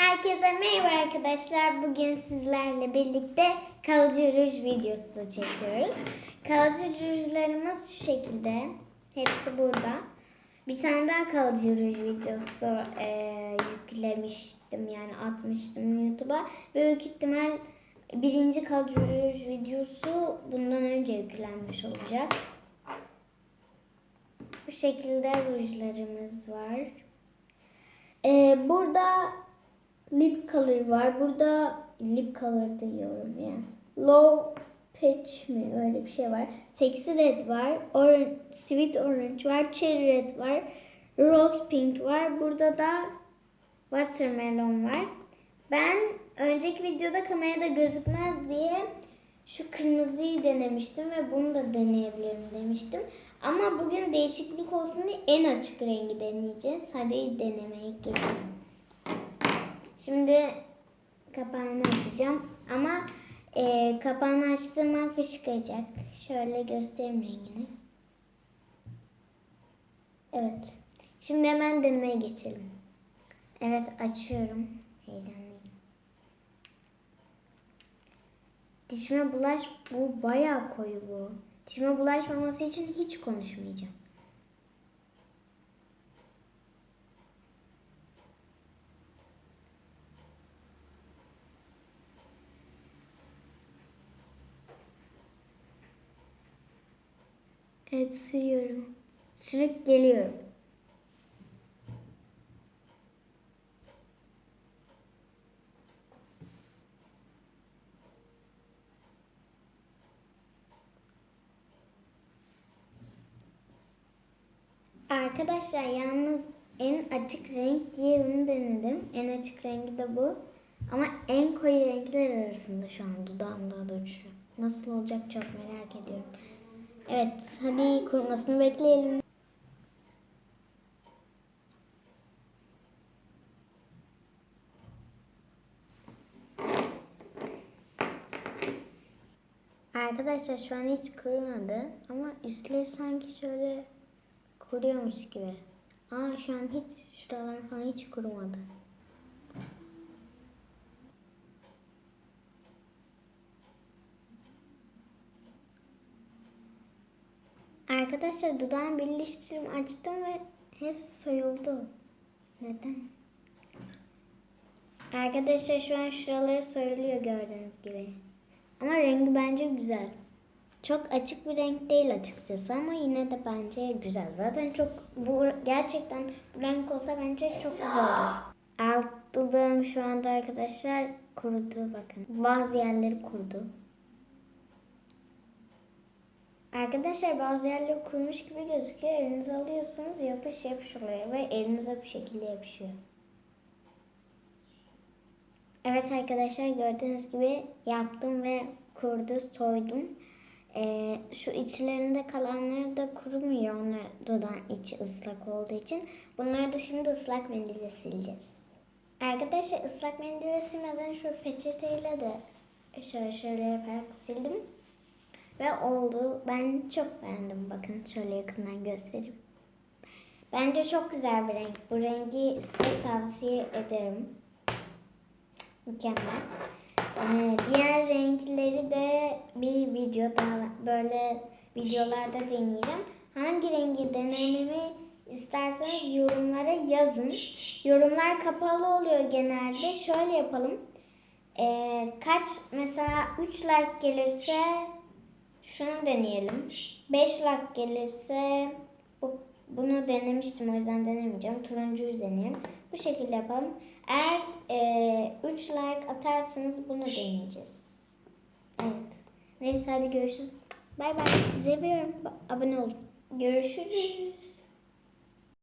Herkese merhaba arkadaşlar. Bugün sizlerle birlikte kalıcı ruj videosu çekiyoruz. Kalıcı rujlarımız şu şekilde. Hepsi burada. Bir tane daha kalıcı ruj videosu eee, yüklemiştim yani atmıştım YouTube'a. Büyük ihtimal birinci kalıcı ruj videosu bundan önce yüklenmiş olacak. Bu şekilde rujlarımız var. Ee, burada lip color var. Burada lip color diyorum ya. Low pitch mi öyle bir şey var. Sexy red var. Orange, sweet orange var. Cherry red var. Rose pink var. Burada da watermelon var. Ben önceki videoda kamerada gözükmez diye şu kırmızıyı denemiştim ve bunu da deneyebilirim demiştim. Ama bugün değişiklik olsun diye en açık rengi deneyeceğiz. Hadi denemeye geçelim. Şimdi kapağını açacağım ama e, kapağını açtığım an fışkıracak. Şöyle göstereyim rengini. Evet. Şimdi hemen denemeye geçelim. Evet açıyorum. Heyecanlıyım. Dişime bulaş bu bayağı koyu bu. Dişime bulaşmaması için hiç konuşmayacağım. Evet sürüyorum. Sürüp geliyorum. Arkadaşlar yalnız en açık renk diğerini denedim. En açık rengi de bu. Ama en koyu renkler arasında şu an dudağım daha doğrusu. Nasıl olacak çok merak ediyorum. Evet hadi kurumasını bekleyelim. Arkadaşlar şu an hiç kurumadı ama üstleri sanki şöyle kuruyormuş gibi. Aa şu an hiç şuralar falan hiç kurumadı. Arkadaşlar dudağım birleştirdim açtım ve hepsi soyuldu. Neden? Arkadaşlar şu an şuraları soyuluyor gördüğünüz gibi. Ama rengi bence güzel. Çok açık bir renk değil açıkçası ama yine de bence güzel. Zaten çok bu gerçekten bu renk olsa bence çok güzel olur. Alt dudağım şu anda arkadaşlar kurudu bakın. Bazı yerleri kurudu. Arkadaşlar bazı yerleri kurumuş gibi gözüküyor. Elinize alıyorsunuz yapış yapış oluyor ve elinize bu şekilde yapışıyor. Evet arkadaşlar gördüğünüz gibi yaptım ve kurdu soydum. Ee, şu içlerinde kalanları da kurumuyor. Onlar dudağın içi ıslak olduğu için. Bunları da şimdi ıslak mendille sileceğiz. Arkadaşlar ıslak mendille silmeden şu peçeteyle de şöyle şöyle yaparak sildim. Ve oldu. Ben çok beğendim. Bakın şöyle yakından göstereyim. Bence çok güzel bir renk. Bu rengi size tavsiye ederim. Mükemmel. Ee, diğer renkleri de bir videoda böyle videolarda deneyeceğim. Hangi rengi denememi isterseniz yorumlara yazın. Yorumlar kapalı oluyor genelde. Şöyle yapalım. Ee, kaç mesela 3 like gelirse şunu deneyelim. 5 like gelirse bu, bunu denemiştim o yüzden denemeyeceğim. Turuncuyu deneyelim. Bu şekilde yapalım. Eğer 3 like atarsanız bunu deneyeceğiz. Evet. Neyse hadi görüşürüz. Bay bay. Sizi seviyorum. Abone olun. Görüşürüz.